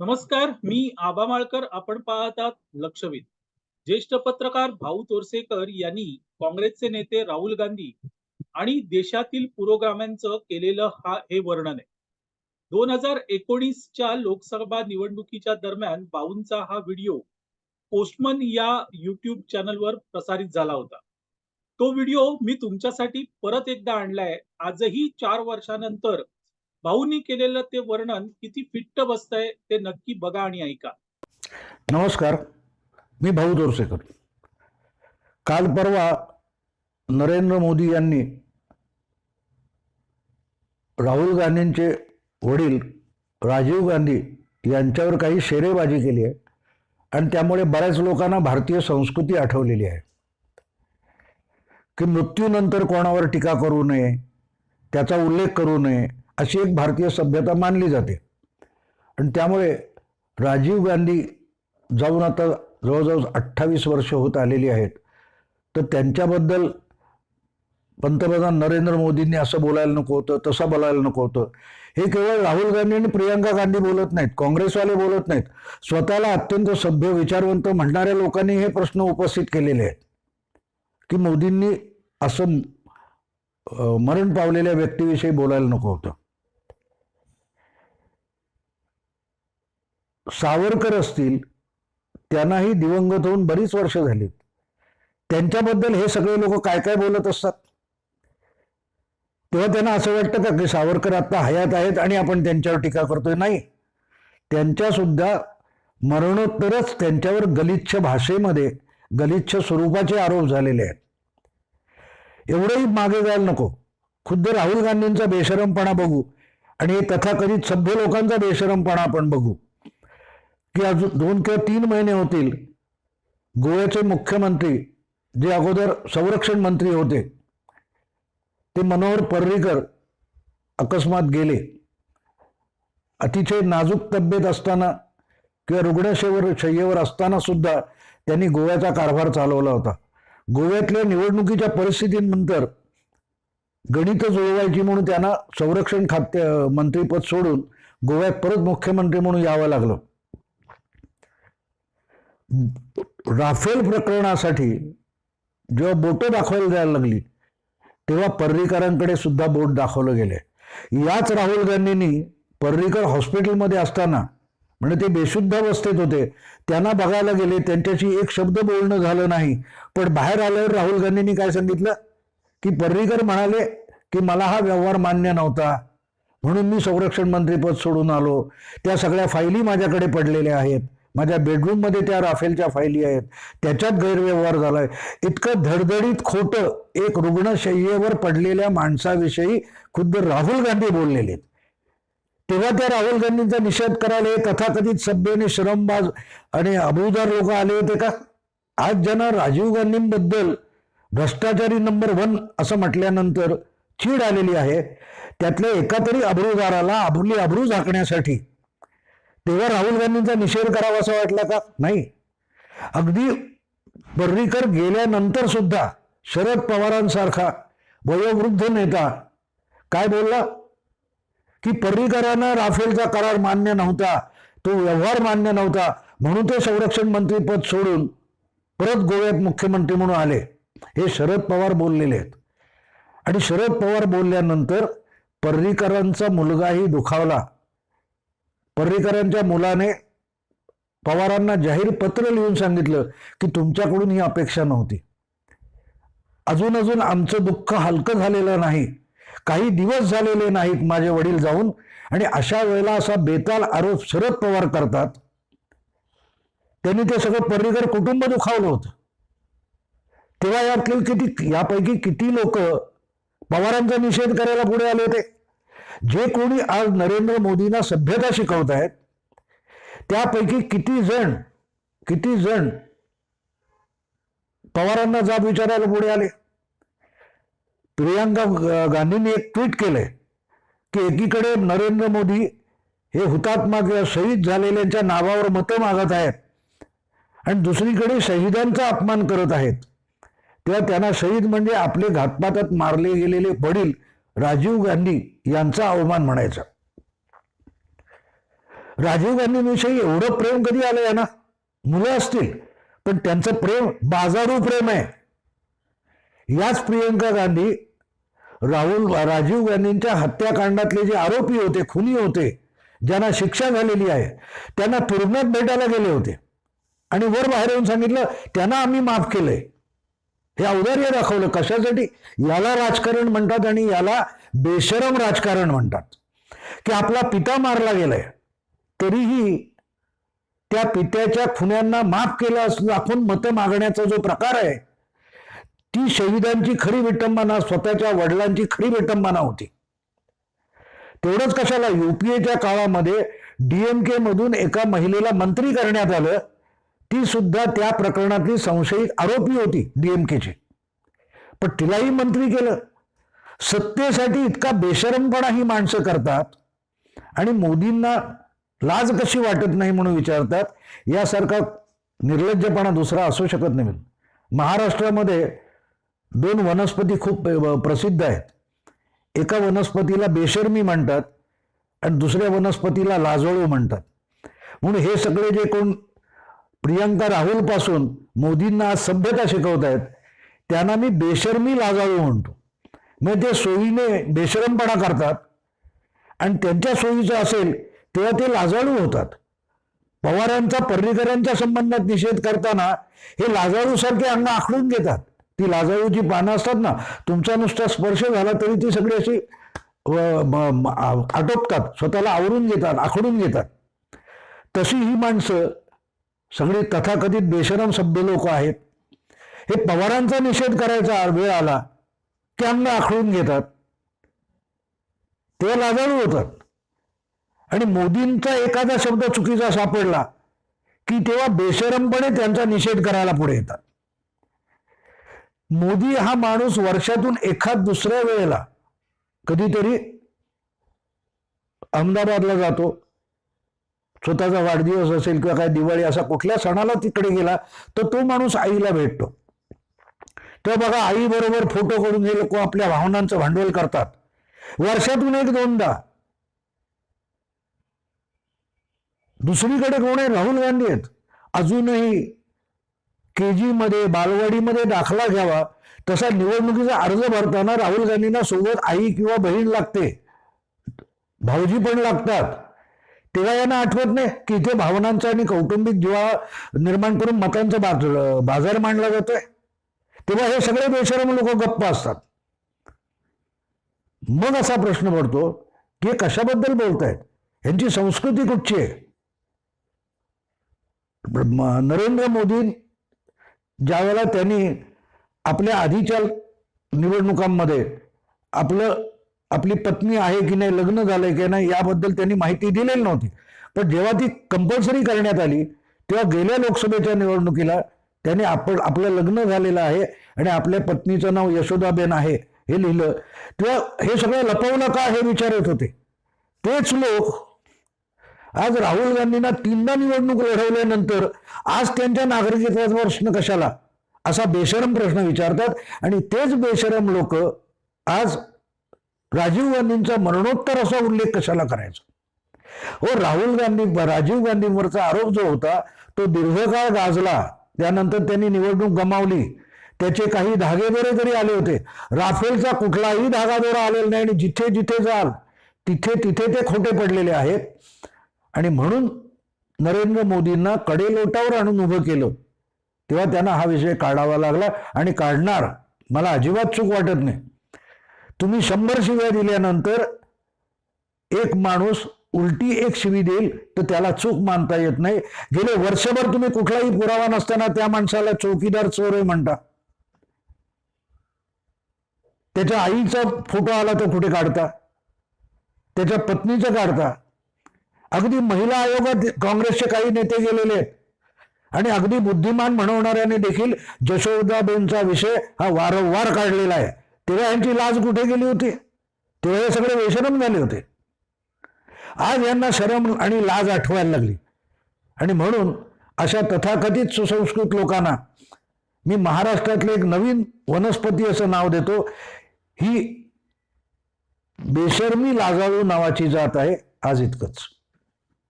नमस्कार मी आबा माळकर. आपण पाहतात लक्षवेध. ज्येष्ठ पत्रकार भाऊ तोरसेकर यांनी काँग्रेसचे नेते राहुल गांधी आणि देशातील पुरोगाम्यांचं केलेलं हा हे वर्णन आहे. दोन हजार एकोणीसच्या लोकसभा निवडणुकीच्या दरम्यान भाऊंचा हा व्हिडिओ पोस्टमन या युट्यूब चॅनलवर प्रसारित झाला होता. तो व्हिडिओ मी तुमच्यासाठी परत एकदा आणलाय. आजही चार वर्षानंतर भाऊंनी केलेलं ते वर्णन किती फिट्ट बसतंय ते नक्की बघा आणि ऐका. नमस्कार मी भाऊ दोरसेकर काल परवा नरेंद्र मोदी यांनी राहुल गांधींचे वडील राजीव गांधी यांच्यावर काही शेरेबाजी केली आहे आणि त्यामुळे बऱ्याच लोकांना भारतीय संस्कृती आठवलेली आहे. की मृत्यूनंतर कोणावर टीका करू नये त्याचा उल्लेख करू नये अशी एक भारतीय सभ्यता मानली जाते. आणि त्यामुळे राजीव गांधी जाऊन आता जवळजवळ अठ्ठावीस वर्ष होत आलेली आहेत. तर त्यांच्याबद्दल पंतप्रधान नरेंद्र मोदींनी असं बोलायला नको होतं तसं बोलायला नको होतं. हे केवळ राहुल गांधी आणि प्रियंका गांधी बोलत नाहीत काँग्रेसवाले बोलत नाहीत. स्वतःला अत्यंत सभ्य विचारवंत म्हणणाऱ्या लोकांनी हे प्रश्न उपस्थित केलेले आहेत. की मोदींनी असं मरण पावलेल्या व्यक्तीविषयी बोलायला नको होतं. सावरकर असतील त्यांनाही दिवंगत होऊन बरीच वर्ष झालीत. त्यांच्याबद्दल हे सगळे लोक काय काय बोलत असतात? तेव्हा त्यांना असं वाटतं का की सावरकर आत्ता हयात आहेत आणि आपण त्यांच्यावर टीका करतोय? नाही. त्यांच्यासुद्धा मरणोत्तरच त्यांच्यावर गलिच्छ भाषेमध्ये गलिच्छ स्वरूपाचे आरोप झालेले आहेत. एवढंही मागे जायला नको. खुद्द राहुल गांधींचा बेशरमपणा बघू आणि हे तथाकथित सभ्य लोकांचा बेशरमपणा आपण बघू. की अजून दोन किंवा तीन महिने होतील. गोव्याचे मुख्यमंत्री जे अगोदर संरक्षण मंत्री होते ते मनोहर पर्रीकर अकस्मात गेले. अतिशय नाजूक तब्येत असताना किंवा रुग्णशयेवर शय्येवर असताना सुद्धा त्यांनी गोव्याचा कारभार चालवला होता. गोव्यातल्या निवडणुकीच्या परिस्थितीनंतर गणित जुळवायची म्हणून त्यांना संरक्षण खात्य मंत्रीपद सोडून गोव्यात परत मुख्यमंत्री म्हणून यावं लागलं. राफेल प्रकरणासाठी जेव्हा बोटं दाखवायला जायला लागली तेव्हा पर्रीकरांकडे सुद्धा बोट दाखवलं गेले याच राहुल गांधींनी पर्रीकर हॉस्पिटलमध्ये असताना म्हणजे ते बेशुद्ध अवस्थेत होते त्यांना बघायला गेले त्यांच्याशी एक शब्द बोलणं झालं नाही. पण बाहेर आल्यावर राहुल गांधींनी काय सांगितलं? की पर्रीकर म्हणाले की मला हा व्यवहार मान्य नव्हता म्हणून मी संरक्षण मंत्रीपद सोडून आलो. त्या सगळ्या फायली माझ्याकडे पडलेल्या आहेत. माझ्या बेडरूममध्ये त्या राफेलच्या फायली आहेत. त्याच्यात गैरव्यवहार झालाय. इतकं धडधडीत खोटं एक रुग्णशय्येवर पडलेल्या माणसाविषयी खुद्द राहुल गांधी बोललेले आहेत. तेव्हा त्या राहुल गांधींचा निषेध करायला हे तथाकथित सभ्येने श्रमबाज आणि अबुदार लोक आले होते का? आज ज्यांना राजीव गांधींबद्दल भ्रष्टाचारी नंबर वन असं म्हटल्यानंतर चीड आलेली आहे. त्यातल्या एका तरी अब्रूदाराला आपली अब्रू झाकण्यासाठी तेव्हा राहुल गांधींचा निषेध करावा असा वाटला का? नाही. अगदी पर्रीकर गेल्यानंतर सुद्धा शरद पवारांसारखा वयोवृद्ध नेता काय बोलला? की पर्रीकरांना राफेलचा करार मान्य नव्हता तो व्यवहार मान्य नव्हता म्हणून ते संरक्षण मंत्रीपद सोडून परत गोव्यात मुख्यमंत्री म्हणून आले. हे शरद पवार बोललेले आहेत. आणि शरद पवार बोलल्यानंतर पर्रीकरांचा मुलगाही दुखावला. पर्रीकरांच्या मुलाने पवारांना जाहीर पत्र लिहून सांगितलं की तुमच्याकडून ही अपेक्षा नव्हती. अजून अजून आमचं दुःख हलकं झालेलं नाही. काही दिवस झालेले नाहीत माझे वडील जाऊन आणि अशा वेळेला असा बेताल आरोप शरद पवार करतात. त्यांनी ते सगळं पर्रीकर कुटुंब दुखावलं होतं. तेव्हा यातील किती यापैकी किती लोक पवारांचा निषेध करायला पुढे आले होते? जे कोणी आज नरेंद्र मोदींना सभ्यता शिकवत आहेत त्यापैकी किती जण किती जण पवारांना जाब विचारायला पुढे आले? प्रियांका गांधींनी एक ट्विट केलंय की एकीकडे नरेंद्र मोदी हे हुतात्मा किंवा शहीद झालेल्यांच्या नावावर मतं मागत आहेत आणि दुसरीकडे शहीदांचा अपमान करत आहेत. तेव्हा त्यांना शहीद म्हणजे आपले घातपातात मारले गेलेले वडील राजीव गांधी यांचा अवमान म्हणायचा. राजीव गांधींविषयी एवढं प्रेम कधी आलं या ना मुलं असतील पण त्यांचं प्रेम बाजारू प्रेम आहे. याच प्रियंका गांधी राहुल राजीव गांधींच्या हत्याकांडातले जे आरोपी होते खुनी होते ज्यांना शिक्षा झालेली आहे त्यांना तुरुंगात भेटायला गेले होते. आणि वर बाहेर येऊन सांगितलं त्यांना आम्ही माफ केलंय. हे औदार्य दाखवलं कशासाठी? याला राजकारण म्हणतात आणि याला बेशरम राजकारण म्हणतात. की आपला पिता मारला गेलाय तरीही त्या पित्याच्या खुन्यांना माफ केलं असं दाखवून मतं मागण्याचा जो प्रकार आहे ती शहीदांची खरी विटंबना स्वतःच्या वडिलांची खरी विटंबना होती. तेवढंच कशाला युपीएच्या काळामध्ये डीएमके मधून एका महिलेला मंत्री करण्यात आलं ती सुद्धा त्या प्रकरणातली संशयित आरोपी होती डीएमकेची पण तिलाही मंत्री केलं. सत्तेसाठी इतका बेशरमपणा ही माणसं करतात आणि मोदींना लाज कशी वाटत नाही म्हणून विचारतात यासारखा निर्लज्जपणा दुसरा असू शकत नाही. महाराष्ट्रामध्ये दोन वनस्पती खूप प्रसिद्ध आहेत. एका वनस्पतीला बेशर्मी म्हणतात आणि दुसऱ्या वनस्पतीला लाजोळू म्हणतात. म्हणून हे सगळे जे कोण प्रियंका राहुलपासून मोदींना आज सभ्यता शिकवत आहेत. त्यांना मी बेशर्मी लाजाळू म्हणतो. मग ते सोयीने बेशरमपणा करतात. आणि त्यांच्या सोयीचं असेल तेव्हा ते लाजाळू होतात. पवारांचा पर्रीकरांच्या संबंधात निषेध करताना हे लाजाळूसारखे अंग आखडून घेतात. ती लाजाळूची पानं असतात ना तुमचा नुसता स्पर्श झाला तरी ती सगळी अशी म- आटोपतात. स्वतःला आवरून घेतात आखडून घेतात. तशी ही माणसं सगळी तथाकथित बेशरम सभ्य लोक आहेत. हे पवारांचा निषेध करायचा वेळ आला त्यांना अंग आखडून घेतात. तेव्हा लाजाळू होतात. आणि मोदींचा एखादा शब्द चुकीचा सापडला की तेव्हा बेशरमपणे त्यांचा निषेध करायला पुढे येतात. मोदी हा माणूस वर्षातून एखाद दुसऱ्या वेळेला कधीतरी अहमदाबादला जातो. स्वतःचा वाढदिवस असेल किंवा काय दिवाळी असा कुठल्या सणाला तिकडे गेला तर तो माणूस आईला भेटतो. तेव्हा बघा आईबरोबर फोटो करून हे लोक आपल्या भावनांचं भांडवल करतात. वर्षातून एक दोनदा. दुसरीकडे कोण आहे? राहुल गांधी आहेत. अजूनही के जीमध्ये बालवाडीमध्ये दाखला घ्यावा. तसा निवडणुकीचा अर्ज भरताना राहुल गांधींना सोबत आई किंवा बहीण लागते. भाऊजी पण लागतात. तेव्हा यांना आठवत नाही की इथे भावनांचा आणि कौटुंबिक जीवा निर्माण करून मतांचा बाज बाजार मांडला जातोय. तेव्हा हे सगळे बेशरम लोक गप्प असतात. मग असा प्रश्न पडतो की हे कशाबद्दल बोलतायत? यांची संस्कृती कुठची आहे? नरेंद्र मोदी ज्यावेळेला त्यांनी आपल्या आधीच्या निवडणुकांमध्ये आपलं आपली पत्नी आहे की नाही लग्न झालंय की नाही याबद्दल त्यांनी माहिती दिलेली नव्हती. पण जेव्हा ती कंपल्सरी करण्यात आली तेव्हा गेल्या लोकसभेच्या निवडणुकीला त्याने आपण आपलं लग्न झालेलं आहे आणि आपल्या पत्नीचं नाव यशोदाबेन आहे हे लिहिलं. तेव्हा हे सगळं लपवलं का हे विचारत होते. तेच लोक आज राहुल गांधींना तीनदा निवडणूक लढवल्यानंतर आज त्यांच्या नागरिकत्वाचा प्रश्न कशाला? असा बेशरम प्रश्न विचारतात आणि तेच बेशरम लोक आज राजीव गांधींचा मरणोत्तर असा उल्लेख कशाला करायचा? हो राहुल गांधी राजीव गांधींवरचा आरोप जो होता तो दीर्घकाळ गाजला. त्यानंतर त्यांनी निवडणूक गमावली. त्याचे काही धागेदोरे तरी आले होते राफेलचा कुठलाही धागा दोरा आलेला नाही आणि जिथे जिथे जाल तिथे तिथे ते खोटे पडलेले आहेत. आणि म्हणून नरेंद्र मोदींना कडे लोटावर आणून उभं केलं. तेव्हा त्यांना हा विषय काढावा लागला आणि काढणार. मला अजिबात चूक वाटत नाही. तुम्ही शंभर शिव्या दिल्यानंतर एक माणूस उलटी एक शिवी देईल तर त्याला चूक मानता येत नाही. गेले वर्षभर तुम्ही कुठलाही पुरावा नसताना त्या माणसाला चौकीदार चोर आहे म्हणता. त्याच्या आईचा फोटो आला तर कुठे काढता? त्याच्या पत्नीचं काढता? अगदी महिला आयोगात काँग्रेसचे काही नेते गेलेले आहेत. आणि अगदी बुद्धिमान म्हणवणाऱ्याने देखील जशोदाबेनचा विषय हा वारंवार काढलेला आहे. तेव्हा यांची लाज कुठे गेली होती? तेव्हा हे सगळे बेशरम झाले होते. आज यांना शरम आणि लाज आठवायला लागली. आणि म्हणून अशा तथाकथित सुसंस्कृत लोकांना मी महाराष्ट्रातले एक नवीन वनस्पती असं नाव देतो. ही बेशर्मी लाजाळू नावाची जात आहे. आज इतकंच.